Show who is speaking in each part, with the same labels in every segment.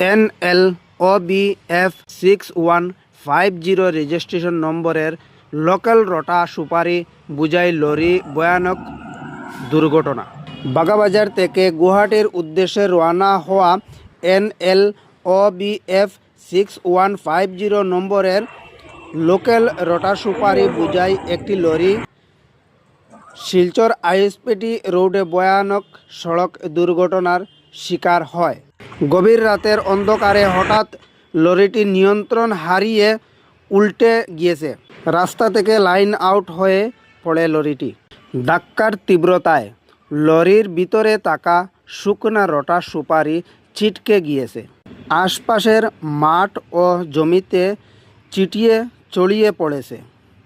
Speaker 1: N L O B F six one five zero registration নম্বরের local রটা সুপারি বুঝাই লরি ভয়ানক দুর্ঘটনা। বাগাবাজার থেকে গুয়াহাটির উদ্দেশ্যে রওনা হওয়া N L O B F six one five zero নম্বরের লোকাল রটা সুপারি বুঝাই একটি লরি শিলচর আইএসপিটি রোডে ভয়ানক সড়ক দুর্ঘটনার শিকার হয়। গভীর রাতের অন্ধকারে হঠাৎ লরিটি নিয়ন্ত্রণ হারিয়ে উল্টে গিয়েছে। রাস্তা থেকে লাইন আউট হয়ে পড়ে লরিটি। ধাক্কার তীব্রতায় লরির ভিতরে থাকা শুকনা রটা সুপারি ছিটকে গিয়েছে। আশপাশের মাঠ ও জমিতে চিটিয়ে চড়িয়ে পড়েছে।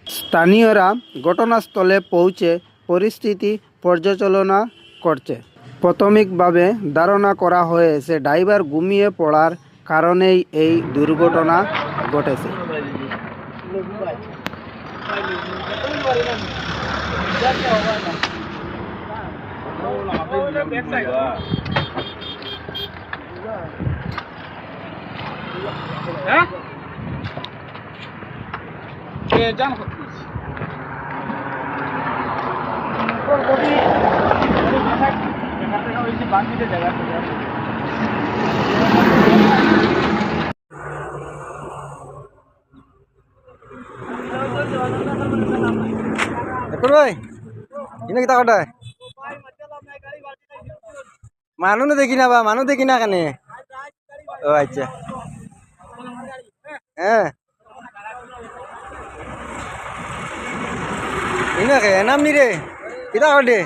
Speaker 1: স্থানীয়রা ঘটনাস্থলে পৌঁছে পরিস্থিতি পর্যালোচনা করছে। প্রাথমিকভাবে ধারণা করা হয়েছে ড্রাইভার ঘুমিয়ে পড়ার কারণেই এই দুর্ঘটনা ঘটেছে।
Speaker 2: হ্যাঁ? জান করছিস
Speaker 3: একর ভাই, কিনা মানুহ দেখি না বা, মানুহ দেখি না কানে? ও আচ্ছা। হ্যাঁ ইনাকে নাম নি রে কিতা কটে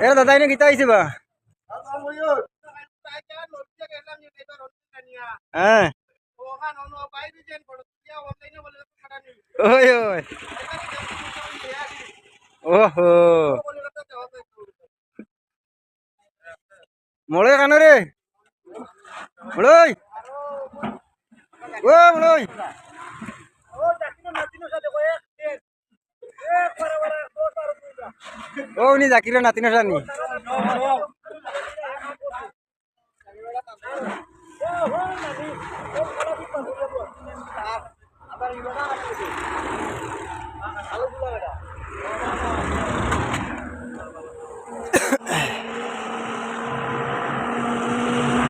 Speaker 3: এ দাদা এনে কিতা আইছে বা হ্যাঁ ওই ওই ওহো কানো রে মলৈ ও ও উনি জাকিরের নাতিনের জানি